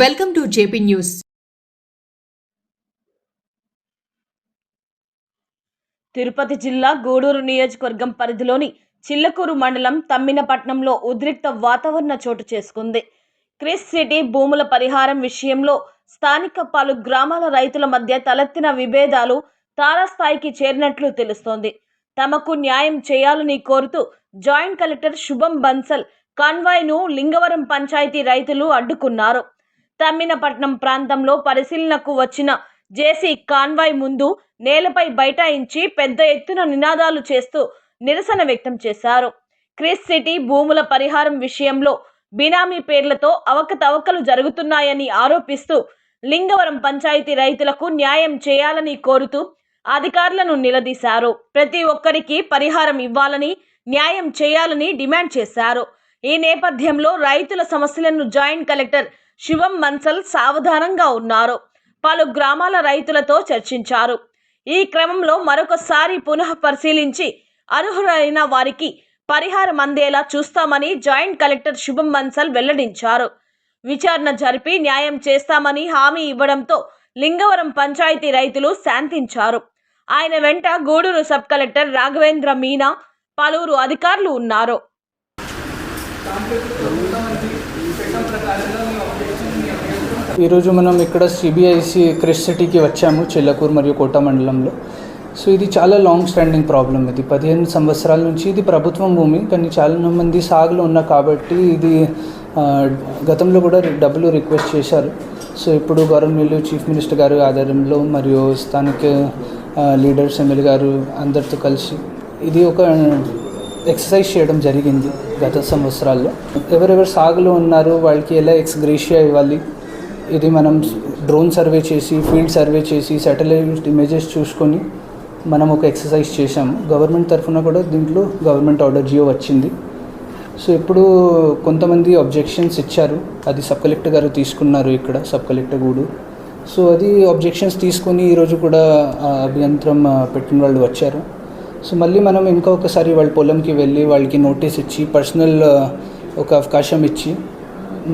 Welcome to JP news. Tirupati జిల్లా గూడూరు నియోజకవర్గం పరిధిలోని చిల్లకూరు మండలం తమ్మినపట్నంలో ఉద్రిక్త వాతావరణ చోటు చేసుకుంది. క్రిస్ సిటీ భూముల పరిహారం విషయంలో స్థానిక పలు గ్రామాల రైతుల మధ్య తలెత్తిన విభేదాలు తారాస్థాయికి చేరినట్లు తెలుస్తోంది. తమకు న్యాయం చేయాలని కోరుతూ జాయింట్ కలెక్టర్ శుభం బన్సల్ కాన్వాయ్ను లింగవరం పంచాయతీ రైతులు అడ్డుకున్నారు. తమ్మినపట్నం ప్రాంతంలో పరిశీలనకు వచ్చిన జేసీ కాన్వాయ్ ముందు నేలపై బైఠాయించి పెద్ద ఎత్తున నినాదాలు చేస్తూ నిరసన వ్యక్తం చేశారు. క్రిస్ సిటీ భూముల పరిహారం విషయంలో బినామీ పేర్లతో అవకతవకలు జరుగుతున్నాయని ఆరోపిస్తూ లింగవరం పంచాయతీ రైతులకు న్యాయం చేయాలని కోరుతూ అధికారులను నిలదీశారు. ప్రతి ఒక్కరికి పరిహారం ఇవ్వాలని న్యాయం చేయాలని డిమాండ్ చేశారు. ఈ నేపథ్యంలో రైతుల సమస్యలను జాయింట్ కలెక్టర్ శివం మన్సల్ సావధానంగా ఉన్నారు. పలు గ్రామాల రైతులతో చర్చించారు. ఈ క్రమంలో మరొకసారి పునః పరిశీలించి అర్హులైన వారికి పరిహారం అందేలా చూస్తామని జాయింట్ కలెక్టర్ శుభం బన్సల్ వెల్లడించారు. విచారణ జరిపి న్యాయం చేస్తామని హామీ ఇవ్వడంతో లింగవరం పంచాయతీ రైతులు శాంతించారు. ఆయన వెంట గూడూరు సబ్ కలెక్టర్ రాఘవేంద్ర మీనా పలువురు అధికారులు ఉన్నారు. ఈరోజు మనం ఇక్కడ సిబిఐసి క్రిష్ సిటీకి వచ్చాము చెల్లకూరు మరియు కోట మండలంలో. సో ఇది చాలా లాంగ్ స్టాండింగ్ ప్రాబ్లం ఇది. పదిహేను సంవత్సరాల నుంచి ఇది ప్రభుత్వం భూమి కానీ చాలా మంది సాగులు ఉన్నా కాబట్టి ఇది గతంలో కూడా డబ్బులు రిక్వెస్ట్ చేశారు. సో ఇప్పుడు గవర్నమెంట్ చీఫ్ మినిస్టర్ గారు ఆధ్వర్యంలో మరియు స్థానిక లీడర్స్ ఎమ్మెల్యే గారు అందరితో కలిసి ఇది ఒక ఎక్సర్సైజ్ చేయడం జరిగింది గత సంవత్సరాల్లో. ఎవరెవరు సాగులో ఉన్నారో వాళ్ళకి ఎలా ఎక్స్గ్రేషియా ఇవ్వాలి? ఇది మనం డ్రోన్ సర్వే చేసి ఫీల్డ్ సర్వే చేసి శాటిలైట్ ఇమేజెస్ చూసుకొని మనం ఒక ఎక్సర్సైజ్ చేసాము గవర్నమెంట్ తరఫున కూడా దీంట్లో గవర్నమెంట్ ఆర్డర్ జియో వచ్చింది. సో ఇప్పుడు కొంతమంది అబ్జెక్షన్స్ ఇచ్చారు. అది సబ్ కలెక్టర్ గారు తీసుకున్నారు ఇక్కడ సబ్ కలెక్టర్ గూడు. సో అది అబ్జెక్షన్స్ తీసుకొని ఈరోజు కూడా అభ్యంతరం పెట్టిన వాళ్ళు వచ్చారు. సో మళ్ళీ మనం ఇంకా ఒకసారి వాళ్ళ పొలంకి వెళ్ళి వాళ్ళకి నోటీస్ ఇచ్చి పర్సనల్ ఒక అవకాశం ఇచ్చి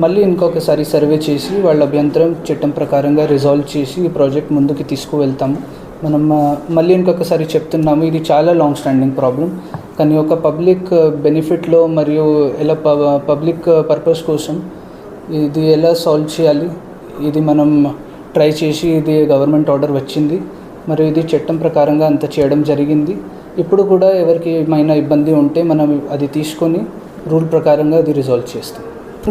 మళ్ళీ ఇంకొకసారి సర్వే చేసి వాళ్ళ అభ్యంతరం చట్టం ప్రకారంగా రిజాల్వ్ చేసి ఈ ప్రాజెక్ట్ ముందుకు తీసుకువెళ్తాము. మనం మళ్ళీ ఇంకొకసారి చెప్తున్నాము ఇది చాలా లాంగ్ స్టాండింగ్ ప్రాబ్లం కానీ ఒక పబ్లిక్ బెనిఫిట్లో మరియు ఎలా పబ్లిక్ పర్పస్ కోసం ఇది ఎలా సాల్వ్ చేయాలి ఇది మనం ట్రై చేసి ఇది గవర్నమెంట్ ఆర్డర్ వచ్చింది మరియు ఇది చట్టం ప్రకారంగా అంత చేయడం జరిగింది. ఇప్పుడు కూడా ఎవరికి ఏమైనా ఇబ్బంది ఉంటే మనం అది తీసుకొని రూల్ ప్రకారంగా అది రిజాల్వ్ చేస్తాం.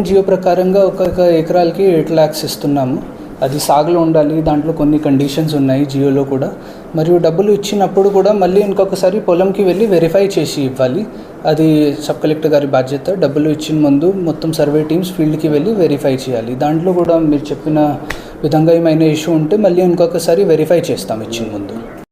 జియో ప్రకారంగా ఒక్కొక్క ఎకరాలకి ఎయిట్ ల్యాక్స్ ఇస్తున్నాము. అది సాగులో ఉండాలి దాంట్లో కొన్ని కండిషన్స్ ఉన్నాయి జియోలో కూడా. మరియు డబ్బులు ఇచ్చినప్పుడు కూడా మళ్ళీ ఇంకొకసారి పొలంకి వెళ్ళి వెరిఫై చేసి ఇవ్వాలి. అది సబ్ కలెక్టర్ గారి బాధ్యత. డబ్బులు ఇచ్చిన ముందు మొత్తం సర్వే టీమ్స్ ఫీల్డ్కి వెళ్ళి వెరిఫై చేయాలి. దాంట్లో కూడా మీరు చెప్పిన విధంగా ఏమైనా ఇష్యూ ఉంటే మళ్ళీ ఇంకొకసారి వెరిఫై చేస్తాం ఇచ్చిన ముందు.